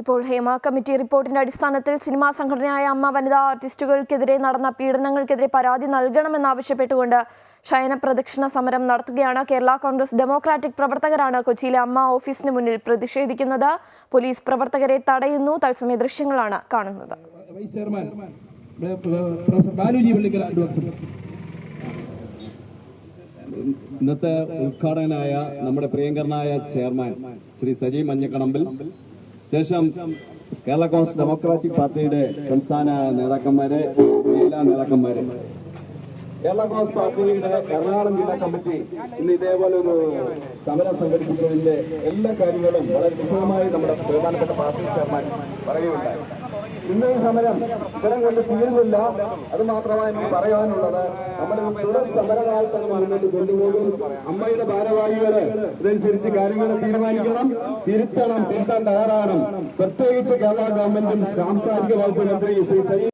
ഇപ്പോൾ ഹേമ കമ്മിറ്റി റിപ്പോർട്ടിന്റെ അടിസ്ഥാനത്തിൽ സിനിമാ സംഘടനയായ അമ്മ വനിതാ ആർട്ടിസ്റ്റുകൾക്കെതിരെ നടന്ന പീഡനങ്ങൾക്കെതിരെ പരാതി നൽകണമെന്നാവശ്യപ്പെട്ടുകൊണ്ട് ശയന പ്രദക്ഷിണ സമരം നടത്തുകയാണ് കേരള കോൺഗ്രസ് ഡെമോക്രാറ്റിക് പ്രവർത്തകരാണ് കൊച്ചിയിലെ അമ്മ ഓഫീസിന് മുന്നിൽ പ്രതിഷേധിക്കുന്നത്. പോലീസ് പ്രവർത്തകരെ തടയുന്നു. തത്സമയ ദൃശ്യങ്ങളാണ് കാണുന്നത്. ഇന്നത്തെ ഉദ്ഘാടകനായ നമ്മുടെ പ്രിയങ്കരനായ ചെയർമാൻ ശ്രീ സജി മഞ്ഞക്കടമ്പിൽ ശേഷം കേരള കോൺഗ്രസ് ഡെമോക്രാറ്റിക് പാർട്ടിയുടെ സംസ്ഥാന നേതാക്കന്മാരെ ജില്ലാ നേതാക്കന്മാരെ. കേരള കോൺഗ്രസ് പാർട്ടിയുടെ എറണാകുളം ജില്ലാ കമ്മിറ്റി ഇന്ന് ഇതേപോലെ ഒരു സമരം സംഘടിപ്പിച്ചതിന്റെ എല്ലാ കാര്യങ്ങളും വളരെ വിശദമായി നമ്മുടെ ബഹുമാനപ്പെട്ട പാർട്ടി ചെയർമാൻ പറയുകയുണ്ടായി. ഇന്ന് ഈ സമരം ഇത്തരം കൊണ്ട് തീരുന്നില്ല. അത് മാത്രമാണ് എനിക്ക് പറയാനുള്ളത്. നമ്മുടെ തുടർ സമരമായി തന്നെ മുന്നോട്ട് കൊണ്ടുപോകും. അമ്മയുടെ ഭാരവാഹികൾ ഇതനുസരിച്ച് കാര്യങ്ങൾ തീരുമാനിക്കണം. തിരുത്തണം തിരുത്താൻ തയ്യാറാകണം. പ്രത്യേകിച്ച് കേരള ഗവൺമെന്റും സാംസ്കാരിക വകുപ്പ് മന്ത്രി ശ്രീ സജി